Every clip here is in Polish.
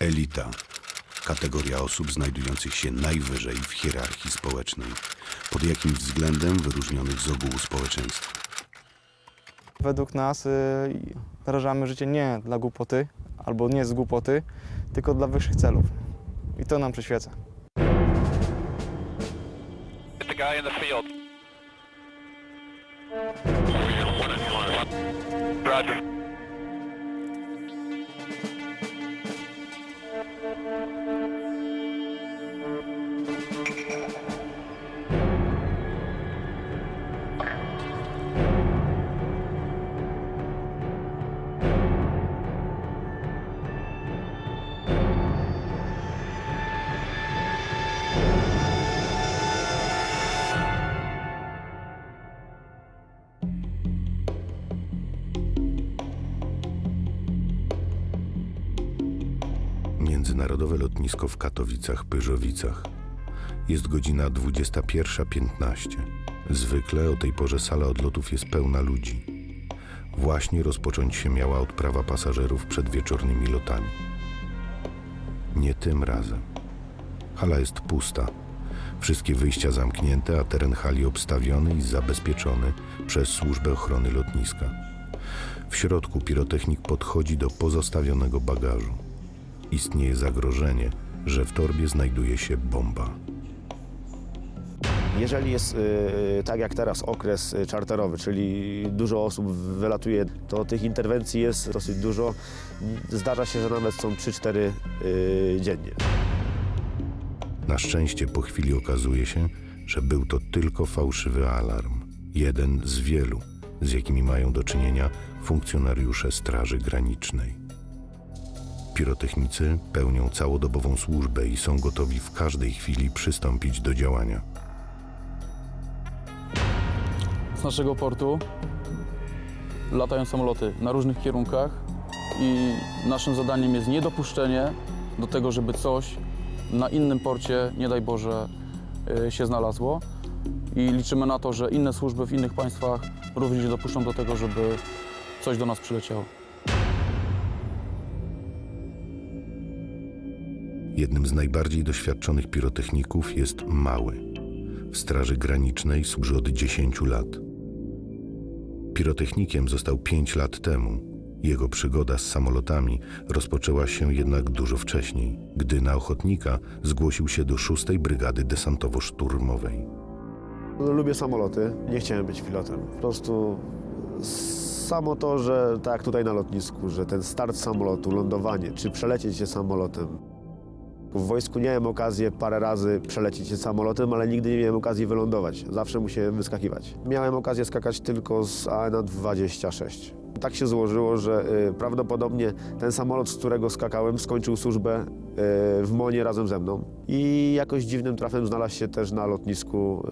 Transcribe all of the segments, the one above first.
Elita. Kategoria osób znajdujących się najwyżej w hierarchii społecznej. Pod jakim względem wyróżnionych z ogółu społeczeństwa? Według nas y, narażamy życie nie dla głupoty, albo nie z głupoty, tylko dla wyższych celów. I to nam przyświeca. It's the guy in the field. Międzynarodowe lotnisko w Katowicach-Pyrzowicach. Jest godzina 21.15. Zwykle o tej porze sala odlotów jest pełna ludzi. Właśnie rozpocząć się miała odprawa pasażerów przed wieczornymi lotami. Nie tym razem. Hala jest pusta. Wszystkie wyjścia zamknięte, a teren hali obstawiony i zabezpieczony przez służbę ochrony lotniska. W środku pirotechnik podchodzi do pozostawionego bagażu istnieje zagrożenie, że w torbie znajduje się bomba. Jeżeli jest y, tak jak teraz okres y, czarterowy, czyli dużo osób wylatuje, to tych interwencji jest dosyć dużo. Zdarza się, że nawet są 3-4 y, dziennie. Na szczęście po chwili okazuje się, że był to tylko fałszywy alarm. Jeden z wielu, z jakimi mają do czynienia funkcjonariusze Straży Granicznej. Pirotechnicy pełnią całodobową służbę i są gotowi w każdej chwili przystąpić do działania. z naszego portu latają samoloty na różnych kierunkach i naszym zadaniem jest niedopuszczenie do tego, żeby coś na innym porcie, nie daj Boże, y, się znalazło. I liczymy na to, że inne służby w innych państwach również nie dopuszczą do tego, żeby coś do nas przyleciało. Jednym z najbardziej doświadczonych pirotechników jest Mały. W Straży Granicznej służy od 10 lat. Pirotechnikiem został 5 lat temu. Jego przygoda z samolotami rozpoczęła się jednak dużo wcześniej, gdy na ochotnika zgłosił się do 6 Brygady Desantowo-Szturmowej. Lubię samoloty, nie chciałem być pilotem. Po prostu samo to, że tak jak tutaj na lotnisku, że ten start samolotu, lądowanie, czy przelecieć się samolotem. W wojsku miałem okazję parę razy przelecieć się samolotem, ale nigdy nie miałem okazji wylądować. Zawsze musiałem wyskakiwać. Miałem okazję skakać tylko z AN-26. Tak się złożyło, że y, prawdopodobnie ten samolot, z którego skakałem, skończył służbę y, w Monie razem ze mną. I jakoś dziwnym trafem znalazł się też na lotnisku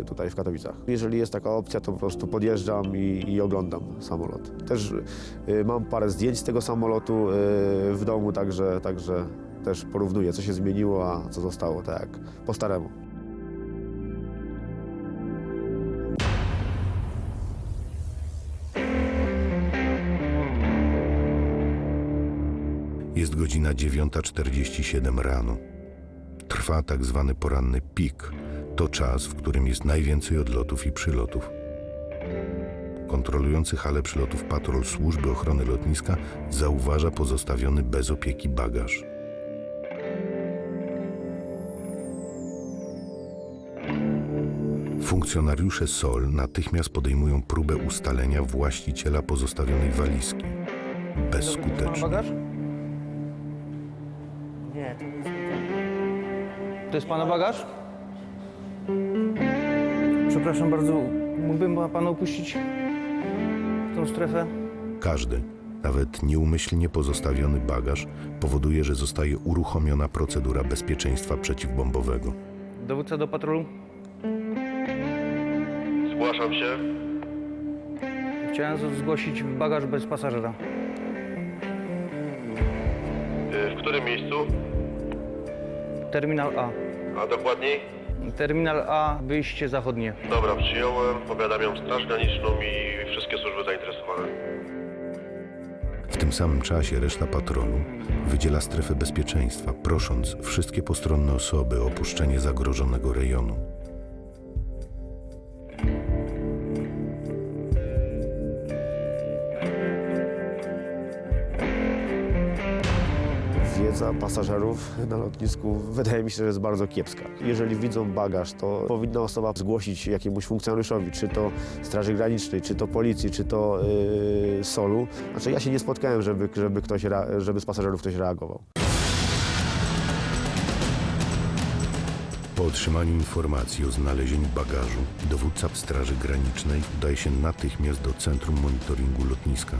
y, tutaj w Katowicach. Jeżeli jest taka opcja, to po prostu podjeżdżam i, i oglądam samolot. Też y, mam parę zdjęć z tego samolotu y, w domu, także, także też porównuję, co się zmieniło, a co zostało tak po staremu. Jest godzina 9.47 rano. Trwa tak zwany poranny pik. To czas, w którym jest najwięcej odlotów i przylotów. Kontrolujący halę przylotów patrol służby ochrony lotniska zauważa pozostawiony bez opieki bagaż. Funkcjonariusze SOL natychmiast podejmują próbę ustalenia właściciela pozostawionej walizki. Bezskutecznie. Nie, to jest... To jest pana bagaż? Przepraszam bardzo, mógłbym pan opuścić tą strefę? Każdy, nawet nieumyślnie pozostawiony bagaż powoduje, że zostaje uruchomiona procedura bezpieczeństwa przeciwbombowego. Dowódca do patrolu. Zgłaszam się. Chciałem z- zgłosić bagaż bez pasażera. Y, W którym miejscu? Terminal A. A dokładniej? Terminal A, wyjście zachodnie. Dobra, przyjąłem. Powiadamiam Straż Graniczną i wszystkie służby zainteresowane. W tym samym czasie reszta patrolu wydziela strefę bezpieczeństwa, prosząc wszystkie postronne osoby o opuszczenie zagrożonego rejonu. Wiedza pasażerów na lotnisku wydaje mi się, że jest bardzo kiepska. Jeżeli widzą bagaż, to powinna osoba zgłosić jakiemuś funkcjonariuszowi, czy to Straży Granicznej, czy to Policji, czy to yy, Solu. Znaczy ja się nie spotkałem, żeby, żeby, ktoś, żeby z pasażerów ktoś reagował. Po otrzymaniu informacji o znalezieniu bagażu, dowódca Straży Granicznej udaje się natychmiast do Centrum Monitoringu Lotniska.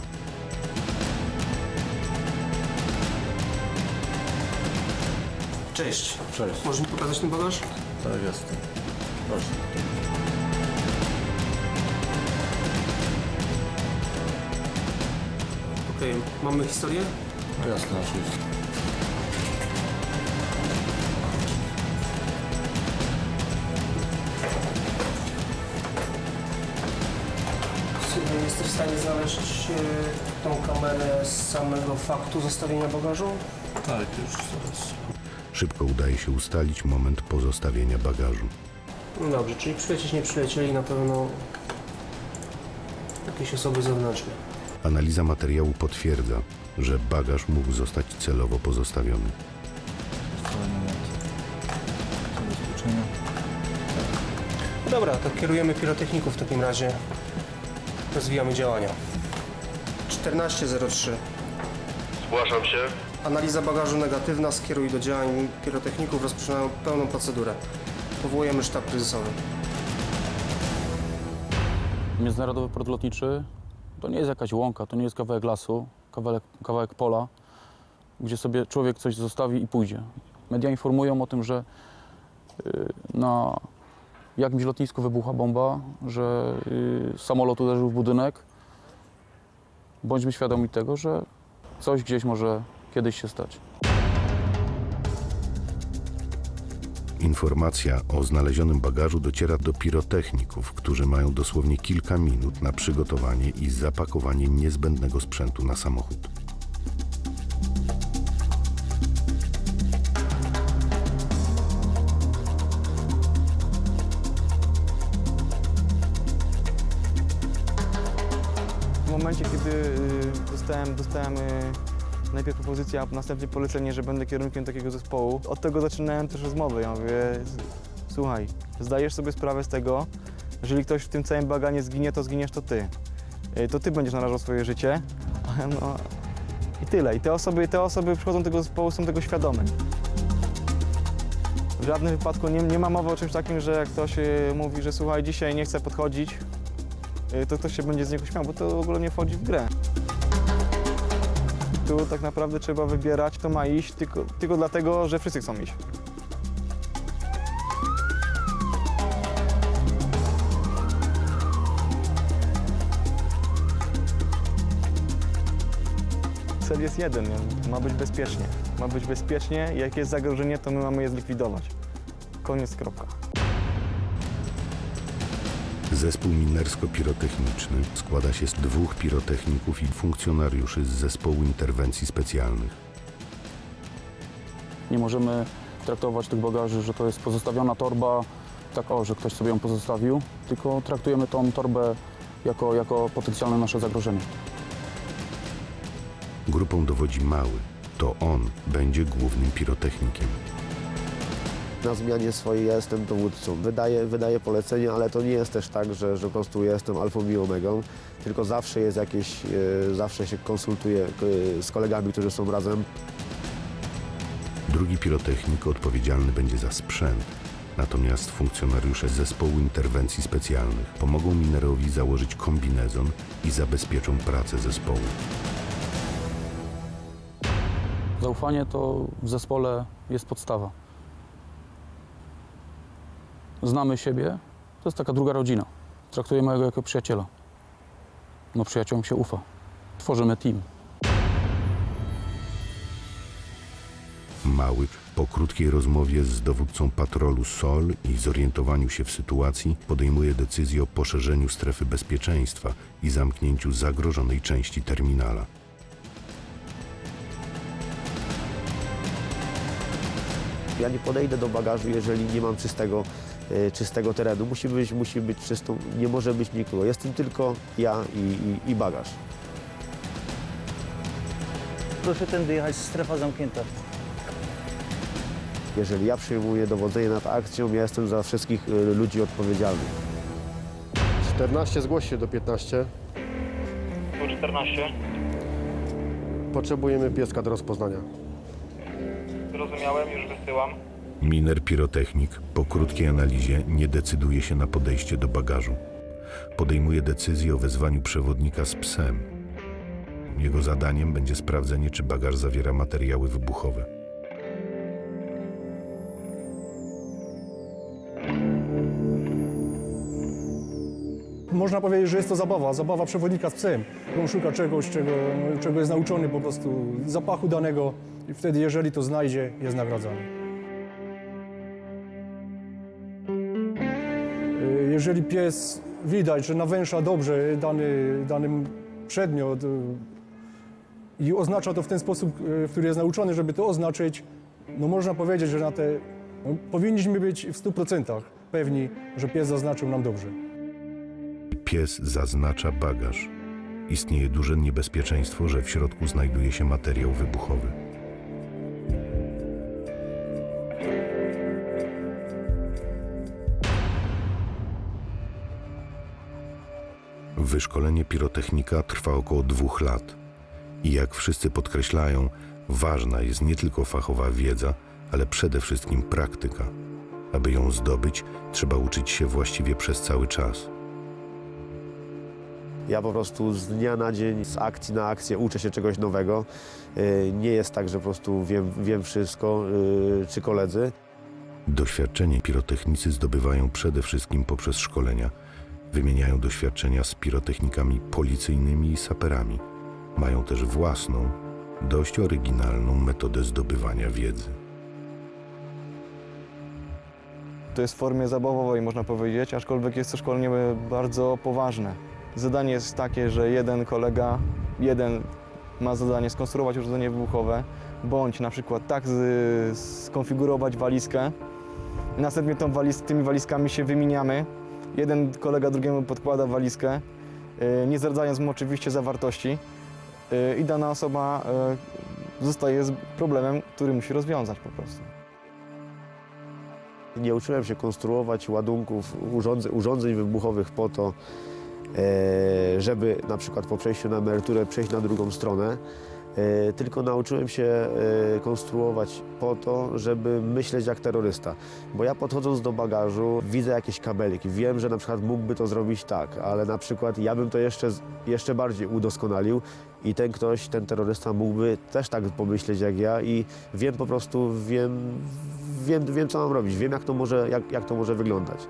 Cześć. Cześć. Możesz mi pokazać ten bagaż? Tak jest. Proszę. Okej, mamy historię? Jasne, oczywiście. Czy Jesteś w stanie znaleźć e, tą kamerę z samego faktu zostawienia bagażu? Tak, już zaraz. Szybko udaje się ustalić moment pozostawienia bagażu. No dobrze, czyli przylecieć nie przylecieli na pewno jakieś osoby zewnętrzne. Analiza materiału potwierdza, że bagaż mógł zostać celowo pozostawiony. Dobra, to kierujemy pirotechników w takim razie. Rozwijamy działania. 14.03. Zgłaszam się. Analiza bagażu negatywna, skieruj do działań pirotechników, rozpoczynają pełną procedurę. Powołujemy sztab kryzysowy. Międzynarodowy port lotniczy to nie jest jakaś łąka, to nie jest kawałek lasu, kawałek, kawałek pola, gdzie sobie człowiek coś zostawi i pójdzie. Media informują o tym, że y, na jakimś lotnisku wybucha bomba, że y, samolot uderzył w budynek. Bądźmy świadomi tego, że coś gdzieś może kiedyś się stać. Informacja o znalezionym bagażu dociera do pirotechników, którzy mają dosłownie kilka minut na przygotowanie i zapakowanie niezbędnego sprzętu na samochód. W momencie, kiedy y, dostałem, dostałem y, najpierw propozycję, a następnie polecenie, że będę kierownikiem takiego zespołu, od tego zaczynałem też rozmowę. Ja mówię, słuchaj, zdajesz sobie sprawę z tego, jeżeli ktoś w tym całym baganie zginie, to zginiesz to ty. Y, To ty będziesz narażał swoje życie. No, I tyle. I te osoby, te osoby przychodzą do tego zespołu, są tego świadome. W żadnym wypadku nie, nie ma mowy o czymś takim, że jak ktoś y, mówi, że słuchaj, dzisiaj nie chcę podchodzić, y, to ktoś się będzie z niego śmiał, bo to w ogóle nie wchodzi w grę. Tu tak naprawdę trzeba wybierać, kto ma iść, tylko, tylko dlatego, że wszyscy chcą iść. Cel jest jeden, ma być bezpiecznie. Ma być bezpiecznie, jak jest zagrożenie, to my mamy je zlikwidować. Koniec, kropka. Zespół minersko-pirotechniczny składa się z dwóch pirotechników i funkcjonariuszy z zespołu interwencji specjalnych. Nie możemy traktować tych bagaży, że to jest pozostawiona torba, tak o, że ktoś sobie ją pozostawił, tylko traktujemy tą torbę jako, jako potencjalne nasze zagrożenie. Grupą dowodzi Mały. To on będzie głównym pirotechnikiem. Na zmianie swojej ja jestem dowódcą. Wydaję, wydaję polecenia, ale to nie jest też tak, że, że po prostu jestem alfą i omegą, tylko zawsze jest jakieś, e, zawsze się konsultuję e, z kolegami, którzy są razem. Drugi pirotechnik odpowiedzialny będzie za sprzęt. Natomiast funkcjonariusze zespołu interwencji specjalnych pomogą minerowi założyć kombinezon i zabezpieczą pracę zespołu. Zaufanie to w zespole jest podstawa znamy siebie, to jest taka druga rodzina. Traktuję mojego jako przyjaciela. No przyjaciołom się ufa. Tworzymy team. Mały po krótkiej rozmowie z dowódcą patrolu SOL i zorientowaniu się w sytuacji podejmuje decyzję o poszerzeniu strefy bezpieczeństwa i zamknięciu zagrożonej części terminala. Ja nie podejdę do bagażu, jeżeli nie mam czystego czystego terenu. Musi być, musi być czystą, nie może być nikogo. Jestem tylko ja i, i, i bagaż. Proszę tędy jechać, strefa zamknięta. Jeżeli ja przyjmuję dowodzenie nad akcją, ja jestem za wszystkich e, ludzi odpowiedzialny. 14 zgłoś się do 15. Tu 14. Potrzebujemy pieska do rozpoznania. Zrozumiałem, już wysyłam. Miner pirotechnik po krótkiej analizie nie decyduje się na podejście do bagażu. Podejmuje decyzję o wezwaniu przewodnika z psem. Jego zadaniem będzie sprawdzenie, czy bagaż zawiera materiały wybuchowe. Można powiedzieć, że jest to zabawa, zabawa przewodnika z psem. On szuka czegoś, czego, czego jest nauczony po prostu zapachu danego i wtedy, jeżeli to znajdzie, jest nagradzany. Jeżeli pies widać, że nawęsza dobrze dany, dany przedmiot y, i oznacza to w ten sposób, y, w który jest nauczony, żeby to oznaczyć, no można powiedzieć, że na te, no, powinniśmy być w 100% pewni, że pies zaznaczył nam dobrze. Pies zaznacza bagaż. Istnieje duże niebezpieczeństwo, że w środku znajduje się materiał wybuchowy. Wyszkolenie pirotechnika trwa około dwóch lat. I jak wszyscy podkreślają, ważna jest nie tylko fachowa wiedza, ale przede wszystkim praktyka. Aby ją zdobyć, trzeba uczyć się właściwie przez cały czas. Ja po prostu z dnia na dzień, z akcji na akcję uczę się czegoś nowego. Y, Nie jest tak, że po prostu wiem, wiem wszystko, y, czy koledzy. Doświadczenie pirotechnicy zdobywają przede wszystkim poprzez szkolenia. Wymieniają doświadczenia z pirotechnikami policyjnymi i saperami. Mają też własną, dość oryginalną metodę zdobywania wiedzy. To jest w formie zabawowej, można powiedzieć, aczkolwiek jest to szkolenie bardzo poważne. Zadanie jest takie, że jeden kolega, jeden ma zadanie skonstruować urządzenie wybuchowe, bądź na przykład tak skonfigurować walizkę. Następnie tą waliz, tymi walizkami się wymieniamy. Jeden kolega drugiemu podkłada walizkę, y, nie zdradzając mu oczywiście zawartości. y, I dana osoba y, zostaje z problemem, który musi rozwiązać po prostu. Nie uczyłem się konstruować ładunków, urządzeń, urządzeń wybuchowych po to, e, żeby na przykład po przejściu na emeryturę przejść na drugą stronę, tylko nauczyłem się e, konstruować po to, żeby myśleć jak terrorysta. Bo ja podchodząc do bagażu widzę jakieś kabelki, wiem, że na przykład mógłby to zrobić tak, ale na przykład ja bym to jeszcze, jeszcze bardziej udoskonalił i ten ktoś, ten terrorysta mógłby też tak pomyśleć jak ja i wiem po prostu, wiem, wiem, wiem co mam robić, wiem jak to może, jak, jak to może wyglądać.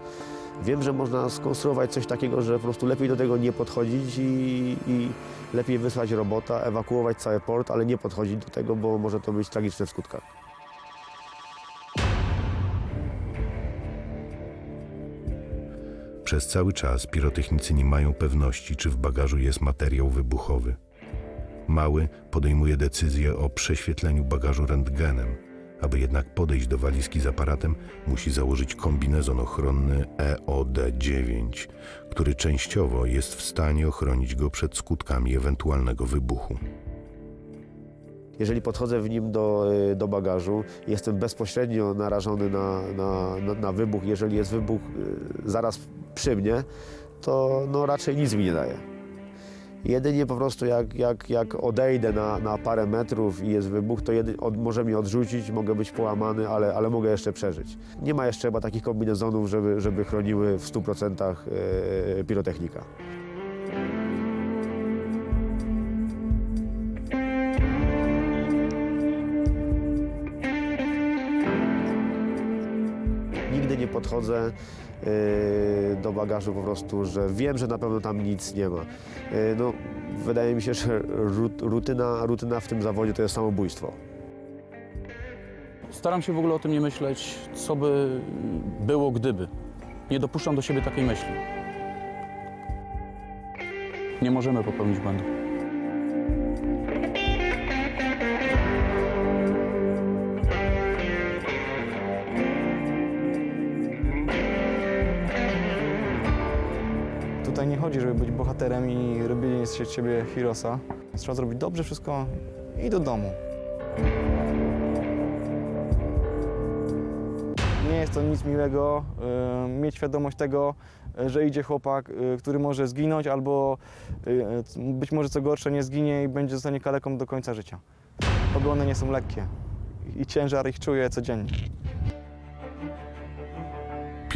Wiem, że można skonstruować coś takiego, że po prostu lepiej do tego nie podchodzić i, i lepiej wysłać robota, ewakuować cały port, ale nie podchodzić do tego, bo może to być tragiczne w skutkach. Przez cały czas pirotechnicy nie mają pewności, czy w bagażu jest materiał wybuchowy. Mały podejmuje decyzję o prześwietleniu bagażu rentgenem. Aby jednak podejść do walizki z aparatem, musi założyć kombinezon ochronny E EOD-9, który częściowo jest w stanie ochronić go przed skutkami ewentualnego wybuchu. Jeżeli podchodzę w nim do, y, do bagażu, jestem bezpośrednio narażony na, na, na, na wybuch. Jeżeli jest wybuch y, zaraz przy mnie, to no, raczej nic mi nie daje. Jedynie po prostu jak, jak, jak odejdę na, na parę metrów i jest wybuch, to jedy, od, może mnie odrzucić, mogę być połamany, ale, ale mogę jeszcze przeżyć. Nie ma jeszcze chyba takich kombinezonów, żeby, żeby chroniły w 100% y, pirotechnika. Podchodzę yy, do bagażu po prostu, że wiem, że na pewno tam nic nie ma. Yy, no, wydaje mi się, że rut- rutyna, rutyna w tym zawodzie to jest samobójstwo. Staram się w ogóle o tym nie myśleć, co by było gdyby. Nie dopuszczam do siebie takiej myśli. Nie możemy popełnić błędu. Nie chodzi, żeby być bohaterem i robienie z siebie heroesa. Trzeba zrobić dobrze wszystko i do domu. Nie jest to nic miłego y, mieć świadomość tego, y, że idzie chłopak, y, który może zginąć albo być może co gorsze nie zginie i będzie zostanie kaleką do końca życia. Pogony nie są lekkie i ciężar ich czuję codziennie.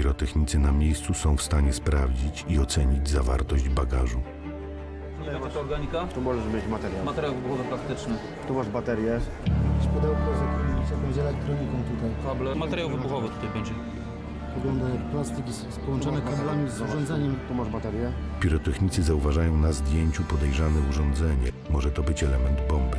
Pirotechnicy na miejscu są w stanie sprawdzić i ocenić zawartość bagażu. To organika? Tu możesz mieć materiał. Materiał wybuchowy praktyczny. Tu masz baterię. Pudełko z jakąś elektroniką tutaj. Kable. Materiał wybuchowy tutaj będzie. Wygląda jak plastik z, z połączone kablami z urządzeniem. Tu masz baterię. Pirotechnicy zauważają na zdjęciu podejrzane urządzenie. Może to być element bomby.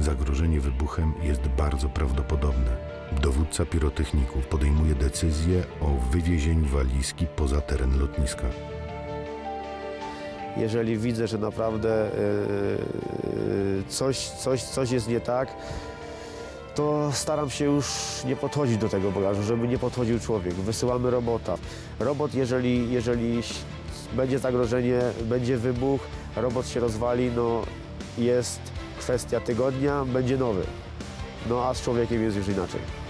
Zagrożenie wybuchem jest bardzo prawdopodobne. Dowódca pirotechników podejmuje decyzję o wywiezieniu walizki poza teren lotniska. Jeżeli widzę, że naprawdę yy, coś, coś, coś jest nie tak, to staram się już nie podchodzić do tego bagażu, żeby nie podchodził człowiek. Wysyłamy robota. Robot, jeżeli, jeżeli będzie zagrożenie, będzie wybuch, robot się rozwali, no jest kwestia tygodnia, będzie nowy. No a z człowiekiem jest już inaczej.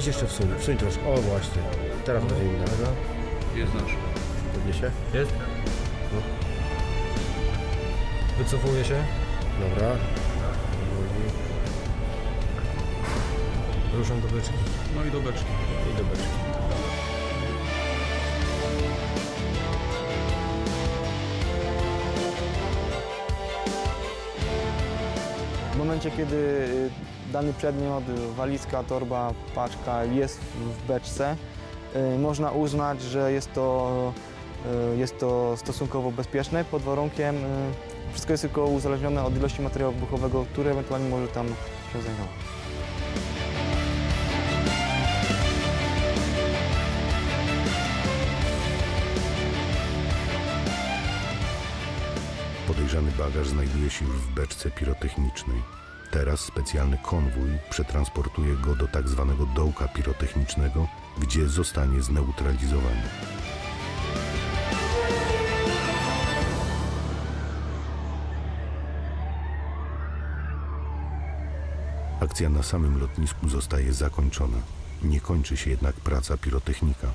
Weź jeszcze wsuń, wsuń troszkę. O właśnie, teraz będzie inna. Jest nasz. Podniesie? Jest? Wycofuje się. Dobra. Powoli. Ruszam do beczki. No i do beczki. I do beczki. W momencie, kiedy y, dany przedmiot, walizka, torba, paczka jest w beczce, y, można uznać, że jest to, y, jest to stosunkowo bezpieczne pod warunkiem, y, wszystko jest tylko uzależnione od ilości materiału wybuchowego, który ewentualnie może tam się znajdować. Podejrzany bagaż znajduje się już w beczce pirotechnicznej. Teraz specjalny konwój przetransportuje go do tak zwanego dołka pirotechnicznego, gdzie zostanie zneutralizowany. Akcja na samym lotnisku zostaje zakończona. Nie kończy się jednak praca pirotechnika.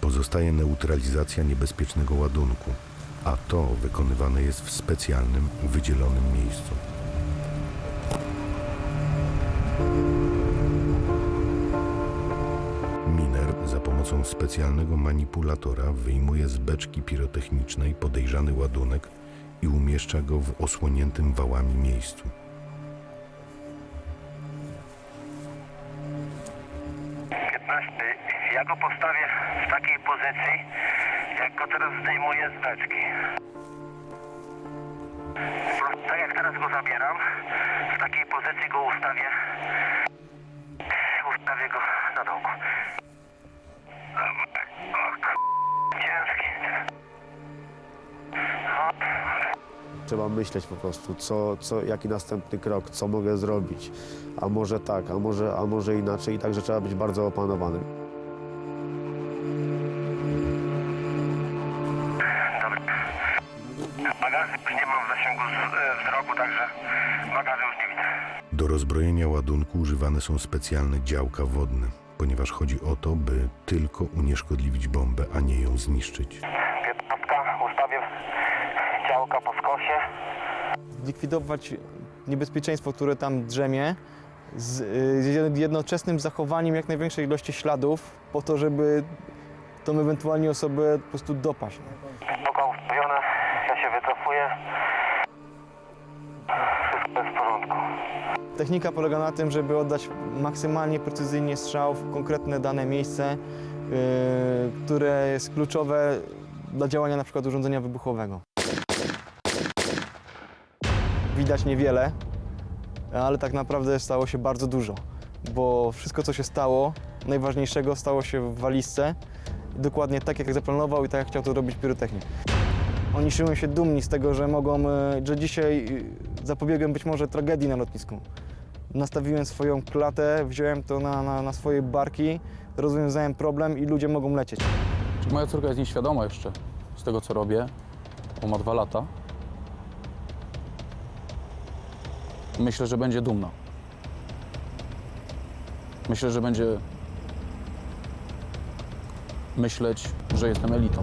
Pozostaje neutralizacja niebezpiecznego ładunku, a to wykonywane jest w specjalnym, wydzielonym miejscu. Pomocą specjalnego manipulatora wyjmuje z beczki pirotechnicznej podejrzany ładunek i umieszcza go w osłoniętym wałami miejscu. Trzeba myśleć po prostu, co, co, jaki następny krok, co mogę zrobić. A może tak, a może, a może inaczej. I także trzeba być bardzo opanowanym. Nie mam w zasięgu e, wzroku, także bagaży już nie widzę. Do rozbrojenia ładunku używane są specjalne działka wodne, ponieważ chodzi o to, by tylko unieszkodliwić bombę, a nie ją zniszczyć. Piętnastka, ustawię działka po skosie. Likwidować niebezpieczeństwo, które tam drzemie, z, y, jednoczesnym zachowaniem jak największej ilości śladów, po to, żeby tą ewentualnie osobę po prostu dopaść. Boka ustawione, ja się wycofuję. Wszystko jest w porządku. Technika polega na tym, żeby oddać maksymalnie precyzyjnie strzał w konkretne dane miejsce, yy, które jest kluczowe dla działania na przykład urządzenia wybuchowego. Widać niewiele, ale tak naprawdę stało się bardzo dużo, bo wszystko co się stało, najważniejszego stało się w walizce. dokładnie tak, jak zaplanował i tak, jak chciał to robić pirotechnik. Oni czują się dumni z tego, że mogą, e, że dzisiaj e, zapobiegłem być może tragedii na lotnisku. Nastawiłem swoją klatę, wziąłem to na, na, na swoje barki, rozwiązałem problem i ludzie mogą lecieć. Moja córka jest nieświadoma jeszcze z tego, co robię, bo ma dwa lata. Myślę, że będzie dumna. Myślę, że będzie myśleć, że jestem elitą.